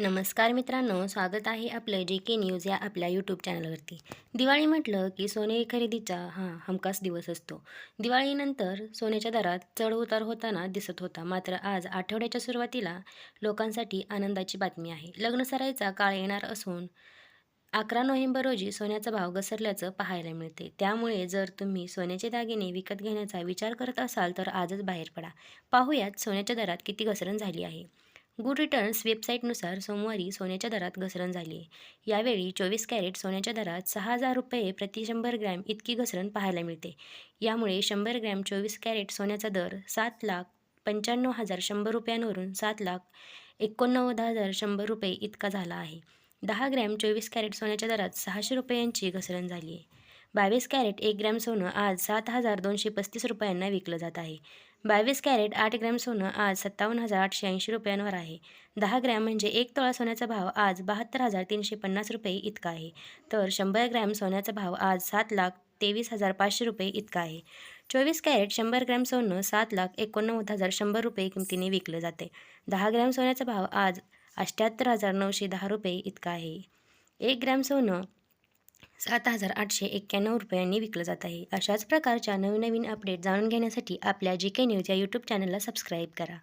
नमस्कार मित्रांनो स्वागत आहे आपलं जे के न्यूज या आपल्या यूट्यूब चॅनलवरती. दिवाळी म्हटलं की सोने खरेदीचा हा हमखास दिवस असतो. दिवाळीनंतर सोन्याच्या दरात चढ उतार होताना दिसत होता. मात्र आज आठवड्याच्या सुरुवातीला लोकांसाठी आनंदाची बातमी आहे. लग्नसराईचा काळ येणार असून अकरा नोव्हेंबर रोजी सोन्याचा भाव घसरल्याचं पाहायला मिळते. त्यामुळे जर तुम्ही सोन्याचे दागिने विकत घेण्याचा विचार करत असाल तर आजच बाहेर पडा. पाहूयात सोन्याच्या दरात किती घसरण झाली आहे. गुड रिटर्न्स वेबसाईटनुसार सोमवारी सोन्याच्या दरात घसरण झाली आहे. यावेळी चोवीस कॅरेट सोन्याच्या दरात सहा हजार रुपये प्रति शंभर ग्रॅम इतकी घसरण पाहायला मिळते. यामुळे शंभर ग्रॅम चोवीस कॅरेट सोन्याचा दर सात लाख पंच्याण्णव हजार शंभर रुपयांवरून सात लाख एकोणनव्वद हजार शंभर रुपये इतका झाला आहे. दहा ग्रॅम चोवीस कॅरेट सोन्याच्या दरात सहाशे रुपयांची घसरण झाली आहे. बावीस कॅरेट एक ग्रॅम सोनं आज सात हजार दोनशे पस्तीस रुपयांना विकलं जात आहे. बावीस कॅरेट आठ ग्रॅम सोनं आज सत्तावन्न हजार आठशे ऐंशी रुपयांवर आहे. दहा ग्रॅम म्हणजे एक तोळा सोन्याचा भाव आज बहात्तर हजार तीनशे पन्नास रुपये इतका आहे. तर शंभर ग्रॅम सोन्याचा भाव आज सात लाख तेवीस हजार पाचशे रुपये इतका आहे. चोवीस कॅरेट शंभर ग्रॅम सोनं सात लाख एकोणनव्वद हजार शंभर रुपये किमतीने विकलं जाते. दहा ग्रॅम सोन्याचा भाव आज अठ्ठ्याहत्तर हजार नऊशे दहा रुपये इतका आहे. एक ग्रॅम सोनं सात हजार आठशे एक्क्याण्णव रुपयांनी विकलं जात आहे. अशाच प्रकारच्या नवनवीन अपडेट जाणून घेण्यासाठी आपल्या जी के न्यूज या यूट्यूब चॅनलला सबस्क्राईब करा.